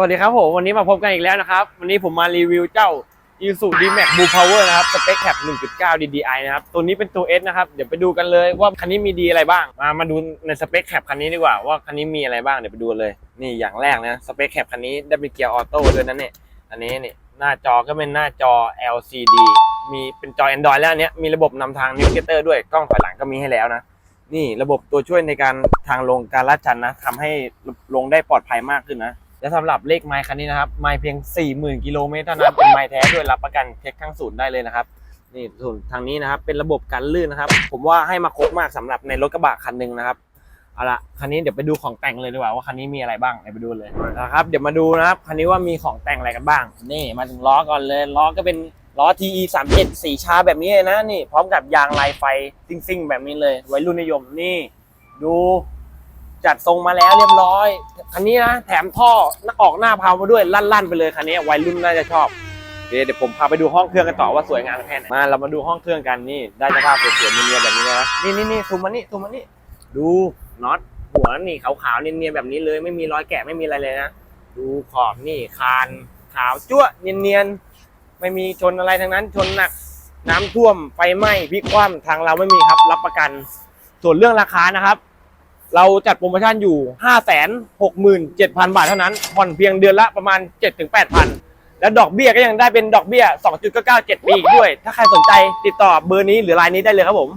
สวัสดีครับผมวันนี้มาพบกันอีกแล้วนะครับ วันนี้ผมมารีวิวเจ้า i s u d m a x Blue Power นะครับสเปคแคป1.9 DDI นะครับ ตัวนี้เป็นตัว S นะครับ เดี๋ยวไปดูกันเลยว่าคันนี้มีดีอะไรบ้าง มามาดูในสเปคแคปคันนี้ดีกว่าว่าคันนี้มีอะไรบ้างเดี๋ยวไปดูเลย นี่อย่างแรกนะสเปคแคปคันนี้ได้เป็นเกียร์ออโต้ด้วยนะเนี่ยอันนี้นี่หน้าจอก็เป็นหน้าจอ LCD มีเป็นจอ Android แล้วเนี้ยมีระบบนำทาง Navigator ด้วยกล้องถอยหลังก็มีให้แล้วนะนี่ระบบตัวช่วยในการทางลงการลาดชันนะทำให้ลงได้ปลอดภัยมากขึ้นนะ และสำหรับเลขไมค์คันนี้นะครับ ไมค์เพียง 40,000กิโลเมตรเท่านั้นเป็นไมค์แท้ด้วยรับประกันเช็คทั้งศูนย์ได้เลยนะครับนี่ส่วนทางนี้นะครับเป็นระบบกันลื่นนะครับ ผมว่าให้มาครบมากสำหรับในรถกระบะคันหนึ่งนะครับเอาละคันนี้เดี๋ยวไปดูของแต่งเลยดีกว่าว่าคันนี้มีอะไรบ้างไปดูเลยนะครับ เดี๋ยวมาดูนะครับคันนี้ว่ามีของแต่งอะไรกันบ้าง นี่มาถึงล้อก่อนเลยล้อก็เป็นล้อ TE 3 7สีชาแบบนี้เลยนะนี่พร้อมกับยางลายไฟซิ่งๆ แบบนี้เลย ไว้รุ่นนิยมนี่ ดู จัดทรงมาแล้วเรียบร้อย คันนี้นะแถมท่อออกหน้าพาวมาด้วยลั่นๆไปเลยคันนี้วัยรุ่นน่าจะชอบเดี๋ยวเดี๋ยวผมพาไปดูห้องเครื่องกันต่อว่าสวยงามแค่ไหนมาเรามาดูห้องเครื่องกันนี่ได้สภาพสวยๆเนียนๆแบบนี้เลยนะนี่นี่นี่ซูมมานี่ซูมมานี่ดูน็อตหัวนี่ขาวๆเนียนๆแบบนี้เลยไม่มีรอยแกะไม่มีอะไรเลยนะดูขอบนี่คานขาวจั่วะเนียนๆไม่มีชนอะไรทั้งนั้นชนหนักน้ำท่วมไฟไหม้พลิกคว่ำทางเราไม่มีครับรับประกัน ส่วนเรื่องราคานะครับ เราจัดโปรโมชั่นอยู่ 5 6 7 0 0 0 บาทเท่านั้น ผ่อนเพียงเดือนละประมาณ 7-8,000 และดอกเบี้ยก็ยังได้เป็นดอกเบี้ย 2.97 ปีอีกด้วย ถ้าใครสนใจติดต่อเบอร์นี้หรือไลน์นี้ได้เลยครับผม